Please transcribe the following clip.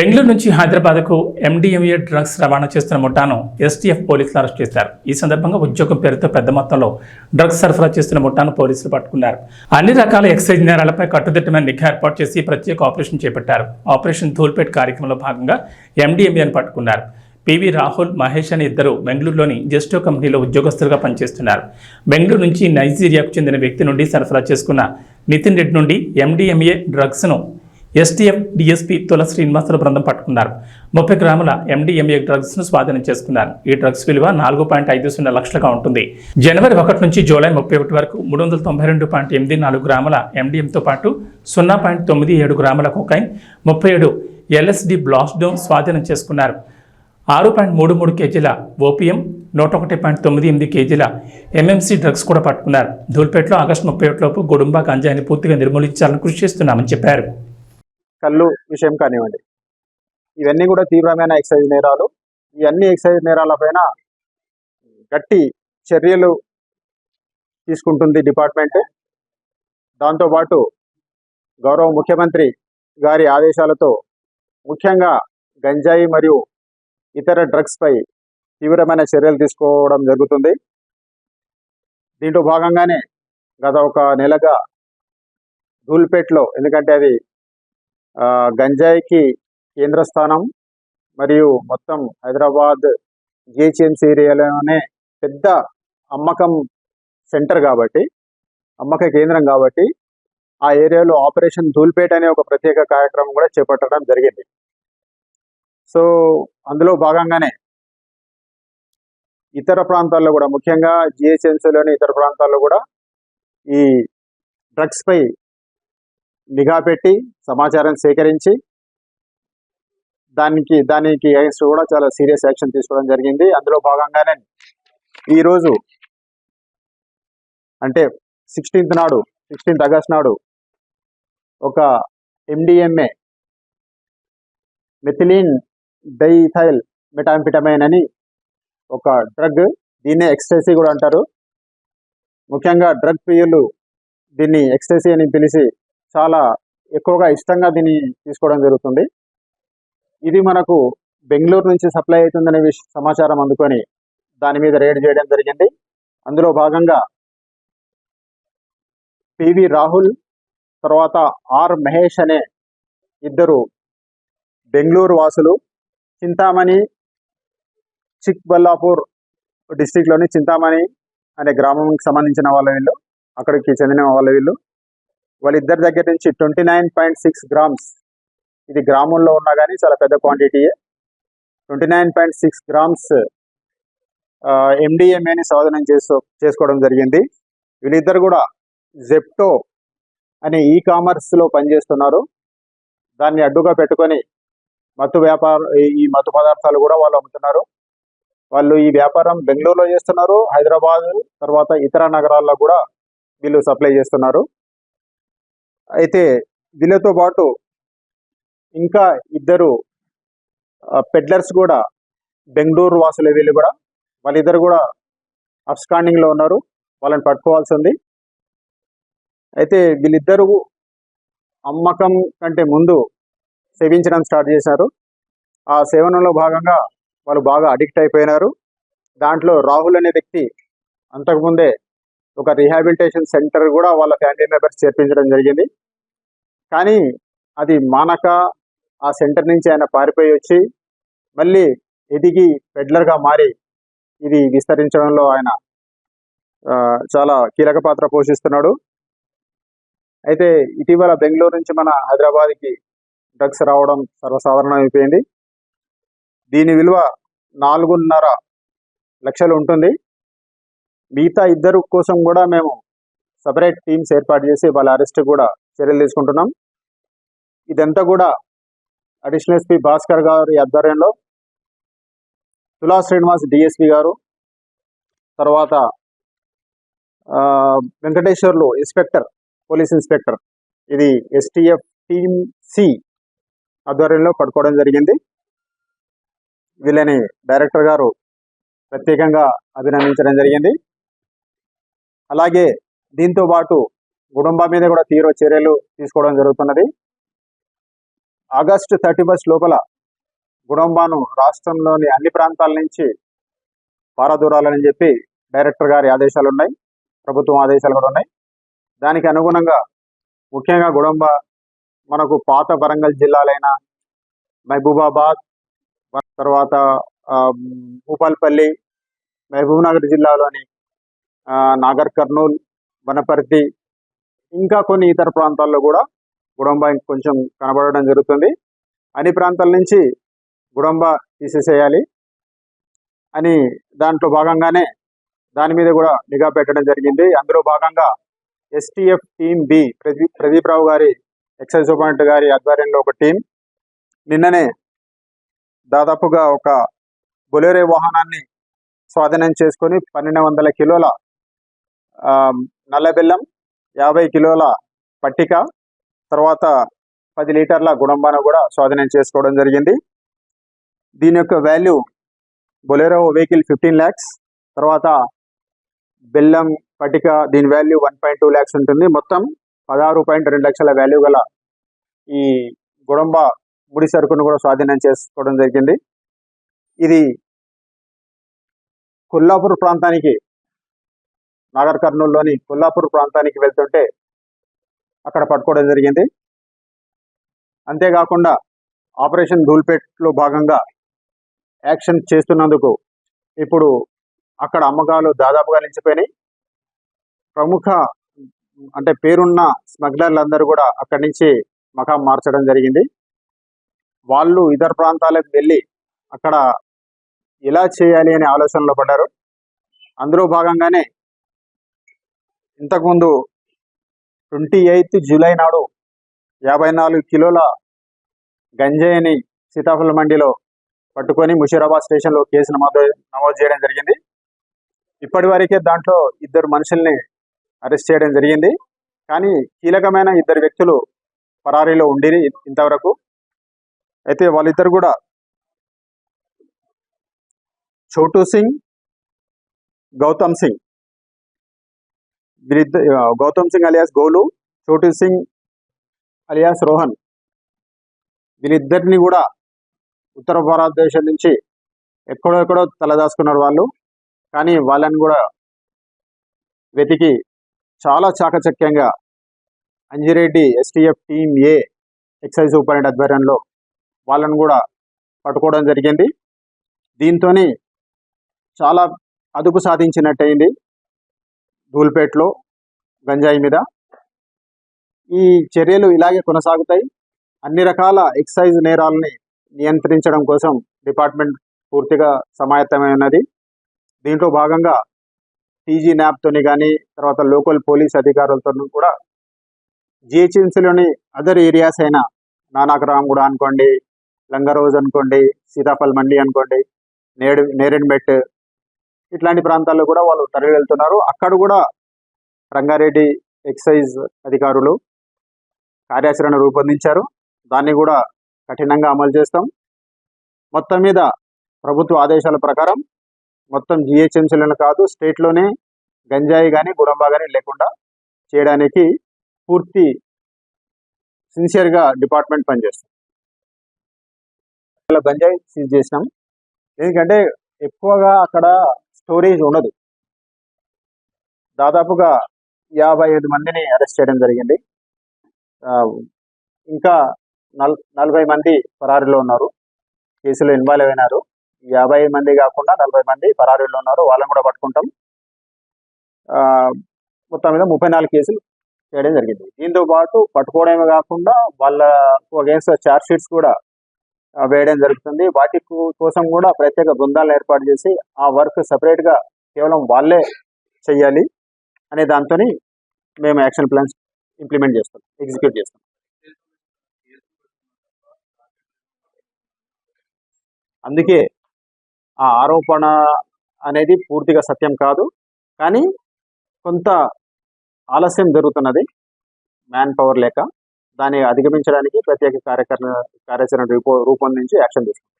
బెంగళూరు నుంచి హైదరాబాద్కు MDMA drugs రవాణా చేస్తున్న ముఠాను ఎస్టీఎఫ్ పోలీసులు అరెస్ట్ చేశారు. ఈ సందర్భంగా ఉద్యోగం పేరుతో పెద్ద మొత్తంలో డ్రగ్స్ సరఫరా చేస్తున్న ముఠాను పోలీసులు పట్టుకున్నారు. అన్ని రకాల ఎక్సైజ్ నేరాలపై కట్టుదిట్టమైన నిఘా ఏర్పాటు చేసి ప్రత్యేక ఆపరేషన్ చేపట్టారు. ఆపరేషన్ ధూల్పేట్ కార్యక్రమంలో భాగంగా ఎండిఎంఏను పట్టుకున్నారు. పివి రాహుల్ మహేష్ అనే ఇద్దరు బెంగళూరులోని జెస్టో కంపెనీలో ఉద్యోగస్తులుగా పనిచేస్తున్నారు. బెంగళూరు నుంచి నైజీరియాకు చెందిన వ్యక్తి నుండి సరఫరా చేసుకున్న నితిన్ రెడ్డి నుండి ఎండిఎంఏ డ్రగ్స్ను ఎస్టీఎఫ్ డిఎస్పీ తుల శ్రీనివాసుల బృందం పట్టుకున్నారు. ముప్పై గ్రాముల ఎండిఎంఏ డ్రగ్స్ను స్వాధీనం చేసుకున్నారు. ఈ డ్రగ్స్ విలువ నాలుగు పాయింట్ ఐదు సున్నా లక్షలుగా ఉంటుంది. జనవరి ఒకటి నుంచి జూలై ముప్పై ఒకటి వరకు మూడు వందల తొంభై రెండు పాయింట్ ఎనిమిది నాలుగు గ్రాముల ఎండిఎంతో పాటు సున్నా పాయింట్ తొమ్మిది ఏడు గ్రాముల కొకైన్ ముప్పై ఏడు ఎల్ఎస్డి బ్లాస్డోన్ స్వాధీనం చేసుకున్నారు. ఆరు పాయింట్ మూడు మూడు కేజీల ఓపీఎం నూట ఒకటి పాయింట్ తొమ్మిది ఎనిమిది కేజీల ఎంఎంసీ డ్రగ్స్ కూడా పట్టుకున్నారు. ధూల్పేటలో ఆగస్టు ముప్పై ఒకటిలోపు గుడుంబా గంజాయిని పూర్తిగా నిర్మూలించాలని కృషి చేస్తున్నామని చెప్పారు. కళ్ళు విషయం కానివ్వండి. ఇవన్నీ కూడా తీవ్రమైన ఎక్సైజ్ నేరాలు. ఈ అన్ని ఎక్సైజ్ నేరాలపైన గట్టి చర్యలు తీసుకుంటుంది డిపార్ట్మెంట్. దాంతోపాటు గౌరవ ముఖ్యమంత్రి గారి ఆదేశాలతో ముఖ్యంగా గంజాయి మరియు ఇతర డ్రగ్స్పై తీవ్రమైన చర్యలు తీసుకోవడం జరుగుతుంది. దీంట్లో భాగంగానే గత ఒక నెలగా ధూల్పేట్లో ఎందుకంటే అది గంజాయికి కేంద్ర స్థానం మరియు మొత్తం హైదరాబాద్ జిహెచ్ఎంసీ ఏరియాలోనే పెద్ద అమ్మకం సెంటర్ కాబట్టి అమ్మక కేంద్రం కాబట్టి ఆ ఏరియాలో ఆపరేషన్ ధూల్పేట్ అనే ఒక ప్రత్యేక కార్యక్రమం కూడా చేపట్టడం జరిగింది. సో అందులో భాగంగానే ఇతర ప్రాంతాల్లో కూడా ముఖ్యంగా జిహెచ్ఎంసీలోని ఇతర ప్రాంతాల్లో కూడా ఈ డ్రగ్స్పై నిఘా పెట్టి సమాచారం సేకరించి దానికి దానికి against కూడా చాలా సీరియస్ యాక్షన్ తీసుకోవడం జరిగింది. అందులో భాగంగానే ఈరోజు అంటే సిక్స్టీన్త్ నాడు సిక్స్టీన్త్ ఆగస్ట్ నాడు ఒక ఎండిఎంఏ మెథిలిన్ డైథైల్ మెటాంఫిటమైన్ అని ఒక డ్రగ్ దీన్నే ఎక్స్టెసీ కూడా అంటారు. ముఖ్యంగా డ్రగ్ ప్రియులు దీన్ని ఎక్స్టెసీ అని పిలిచి చాలా ఎక్కువగా ఇష్టంగా దీన్ని తీసుకోవడం జరుగుతుంది. ఇది మనకు బెంగళూరు నుంచి సప్లై అవుతుందనే విష సమాచారం అందుకొని దాని మీద రేడ్ చేయడం జరిగింది. అందులో భాగంగా పివి రాహుల్ తర్వాత ఆర్ మహేష్ అనే ఇద్దరు బెంగళూరు వాసులు చింతామణి చిక్బల్లాపూర్ డిస్టిక్లోని చింతామణి అనే గ్రామంకి సంబంధించిన వాళ్ళ వీళ్ళు అక్కడికి చెందిన వాళ్ళ వీళ్ళు. వాళ్ళిద్దరి దగ్గర నుంచి twenty nine point six grams. ఇది గ్రాముల్లో ఉన్నా కానీ చాలా పెద్ద quantity. Twenty nine point six grams ఎండిఎంఏని స్వాధీనం చేసుకో చేసుకోవడం జరిగింది. వీళ్ళిద్దరు కూడా జెప్టో అనే ఈ కామర్స్లో పనిచేస్తున్నారు. దాన్ని అడ్డుగా పెట్టుకొని మత్తు వ్యాపార ఈ- ఈ మత్తు పదార్థాలు కూడా వాళ్ళు అమ్ముతున్నారు. వాళ్ళు ఈ వ్యాపారం బెంగళూరులో చేస్తున్నారు. హైదరాబాద్ తర్వాత ఇతర నగరాల్లో కూడా వీళ్ళు సప్లై చేస్తున్నారు. అయితే వీళ్ళతో పాటు ఇంకా ఇద్దరు పెడ్లర్స్ కూడా బెంగళూరు వాసులే వీళ్ళు కూడా వాళ్ళిద్దరు కూడా అబ్స్కాండింగ్లో ఉన్నారు. వాళ్ళని పట్టుకోవాల్సి ఉంది. అయితే వీళ్ళిద్దరూ అమ్మకం కంటే ముందు సేవించడం స్టార్ట్ చేశారు. ఆ సేవనంలో భాగంగా వాళ్ళు బాగా అడిక్ట్ అయిపోయినారు. దాంట్లో రాహుల్ అనే వ్యక్తి అంతకుముందే ఒక రీహాబిలిటేషన్ సెంటర్ కూడా వాళ్ళ ఫ్యామిలీ మెంబర్స్ చేర్పించడం జరిగింది. కానీ అది మానక ఆ సెంటర్ నుంచి ఆయన పారిపోయి వచ్చి మళ్ళీ ఎదిగి పెడ్లర్గా మారి ఇది విస్తరించడంలో ఆయన చాలా కీలక పాత్ర పోషిస్తున్నాడు. అయితే ఇటీవల బెంగళూరు నుంచి మన హైదరాబాద్కి డ్రగ్స్ రావడం సర్వసాధారణమైపోయింది. దీని విలువ నాలుగున్నర లక్షలు ఉంటుంది. మిగతా ఇద్దరు కోసం కూడా మేము సపరేట్ టీమ్స్ ఏర్పాటు చేసి వాళ్ళ అరెస్ట్ కూడా చర్యలు తీసుకుంటున్నాం. ఇదంతా కూడా అడిషనల్ ఎస్పీ భాస్కర్ గారి ఆధ్వర్యంలో తులా శ్రీనివాస్ డిఎస్పి గారు తర్వాత వెంకటేశ్వర్లు ఇన్స్పెక్టర్ పోలీస్ ఇన్స్పెక్టర్ ఇది ఎస్టీఎఫ్ టీమ్ సి ఆధ్వర్యంలో పట్టుకోవడం జరిగింది. వీళ్ళని డైరెక్టర్ గారు ప్రత్యేకంగా అభినందించడం జరిగింది. అలాగే దీంతో పాటు గుడుంబా మీద కూడా తీవ్ర చర్యలు తీసుకోవడం జరుగుతున్నది. ఆగస్టు థర్టీ ఫస్ట్ లోపల గుడంబాను రాష్ట్రంలోని అన్ని ప్రాంతాల నుంచి పారదూరాలని చెప్పి డైరెక్టర్ గారి ఆదేశాలు ఉన్నాయి ప్రభుత్వం ఆదేశాలు కూడా ఉన్నాయి. దానికి అనుగుణంగా ముఖ్యంగా గుడంబ మనకు పాత వరంగల్ జిల్లాలైన మహబూబాబాద్ తర్వాత భూపాల్పల్లి మహబూబ్నగర్ జిల్లాలోని నాగర్ కర్నూల్ వనపర్తి ఇంకా కొన్ని ఇతర ప్రాంతాల్లో కూడా గుడంబ కొంచెం కనబడడం జరుగుతుంది. అన్ని ప్రాంతాల నుంచి గుడంబ తీసేసేయాలి అని దాంట్లో భాగంగానే దాని మీద కూడా నిఘా పెట్టడం జరిగింది. అందులో భాగంగా STF team B Pradeep Pradeep Rao గారి ఎక్సైజ్ సూపరింటెండెంట్ గారి ఆధ్వర్యంలో ఒక టీం నిన్ననే దాదాపుగా ఒక బొలేరే వాహనాన్ని స్వాధీనం చేసుకొని పన్నెండు వందల కిలోల నల్ల బెల్లం యాభై కిలోల పట్టిక తర్వాత పది లీటర్ల గుడంబాను కూడా స్వాధీనం చేసుకోవడం జరిగింది. దీని యొక్క value Bolero vehicle fifteen lakhs తర్వాత బెల్లం పట్టిక దీని value one point two lakhs ఉంటుంది. మొత్తం పదహారు పాయింట్ రెండు లక్షల వాల్యూ గల ఈ గుడంబ ముడి సరుకును కూడా స్వాధీనం చేసుకోవడం జరిగింది. ఇది కొల్లాపూర్ ప్రాంతానికి నాగర్ కర్నూలులోని కొల్లాపూర్ ప్రాంతానికి వెళ్తుంటే అక్కడ పట్టుకోవడం జరిగింది. అంతేకాకుండా ఆపరేషన్ ధూల్పేట్లో భాగంగా యాక్షన్ చేస్తున్నందుకు ఇప్పుడు అక్కడ అమ్మకాలు దాదాపుగా నిలిచిపోయినాయి. ప్రముఖ అంటే పేరున్న స్మగ్లర్లందరూ కూడా అక్కడి నుంచి మకాం మార్చడం జరిగింది. వాళ్ళు ఇతర ప్రాంతాలకు వెళ్ళి అక్కడ ఎలా చేయాలి అనే ఆలోచనలో పడ్డారు. అందులో భాగంగానే ఇంతకుముందు ట్వంటీ ఎయిత్ జూలై నాడు యాభై నాలుగు కిలోల గంజాయిని సీతాఫల మండిలో పట్టుకొని ముషీరాబాద్ స్టేషన్లో కేసు నమోదు నమోదు చేయడం జరిగింది. ఇప్పటి వరకే దాంట్లో ఇద్దరు మనుషుల్ని అరెస్ట్ చేయడం జరిగింది. కానీ కీలకమైన ఇద్దరు వ్యక్తులు పరారీలో ఉండిరి ఇంతవరకు. అయితే వాళ్ళిద్దరు కూడా చోటు సింగ్ గౌతమ్ సింగ్ వీరిద్దరు గౌతమ్ సింగ్ అలియాస్ గోలు చోటు సింగ్ అలియాస్ రోహన్. వీరిద్దరిని కూడా ఉత్తర భారతదేశం నుంచి ఎక్కడో ఎక్కడో తలదాచుకున్నారు వాళ్ళు. కానీ వాళ్ళని కూడా వెతికి చాలా చాకచక్యంగా Anjireddy STF team A excise superintendent ఆధ్వర్యంలో వాళ్ళను కూడా పట్టుకోవడం జరిగింది. దీంతో చాలా అదుపు సాధించినట్టయింది. ధూల్పేట్లో గంజాయి మీద. ఈ చర్యలు ఇలాగే కొనసాగుతాయి. అన్ని రకాల ఎక్సైజ్ నేరాలని నియంత్రించడం కోసం డిపార్ట్మెంట్ పూర్తిగా సమాయత్తమై ఉన్నది. దీంట్లో భాగంగా టీజీ న్యాప్తోని కానీ తర్వాత లోకల్ పోలీస్ అధికారులతో కూడా జిహెచ్ఎంసీలోని అదర్ ఏరియాస్ అయిన నానాకరామ్ కూడా అనుకోండి లంగరోజ్ అనుకోండి సీతాఫల్ మండి అనుకోండి నేడు నేరెన్బెట్ ఇట్లాంటి ప్రాంతాల్లో కూడా వాళ్ళు తరలి వెళ్తున్నారు అక్కడ కూడా రంగారెడ్డి ఎక్సైజ్ అధికారులు కార్యాచరణ రూపొందించారు. దాన్ని కూడా కఠినంగా అమలు చేస్తాం. మొత్తం మీద ప్రభుత్వ ఆదేశాల ప్రకారం మొత్తం జిహెచ్ఎంసీలను కాదు స్టేట్లోనే గంజాయి కానీ గుడంబా కానీ లేకుండా చేయడానికి పూర్తి సిన్సియర్గా డిపార్ట్మెంట్ పనిచేస్తుంది. గంజాయి సీజ్ చేసినాం. ఎందుకంటే ఎక్కువగా అక్కడ స్టోరేజ్ ఉండదు. దాదాపుగా యాభై ఐదు మందిని అరెస్ట్ చేయడం జరిగింది. ఇంకా నల్ నలభై మంది పరారీలో ఉన్నారు. కేసులో ఇన్వాల్వ్ అయినారు. యాభై మంది కాకుండా నలభై మంది పరారీలో ఉన్నారు. వాళ్ళని కూడా పట్టుకుంటాం. మొత్తం మీద ముప్పై నాలుగు కేసులు చేయడం జరిగింది. దీంతో పాటు పట్టుకోవడమే కాకుండా వాళ్ళకు అగేన్స్ట్ ఛార్జ్ షీట్స్ కూడా వేయడం జరుగుతుంది. వాటి కోసం కూడా ప్రత్యేక బృందాలను ఏర్పాటు చేసి ఆ వర్క్ సపరేట్గా కేవలం వాళ్ళే చెయ్యాలి అనే దాంతో మేము యాక్షన్ ప్లాన్స్ ఇంప్లిమెంట్ చేస్తాం ఎగ్జిక్యూట్ చేస్తాం. అందుకే ఆ ఆరోపణ అనేది పూర్తిగా సత్యం కాదు. కానీ కొంత ఆలస్యం జరుగుతున్నది మ్యాన్ పవర్ లేక. దాన్ని అధిగమించడానికి ప్రత్యేక కార్యకరణ కార్యాచరణ రూపొందించి యాక్షన్ తీసుకుంటాం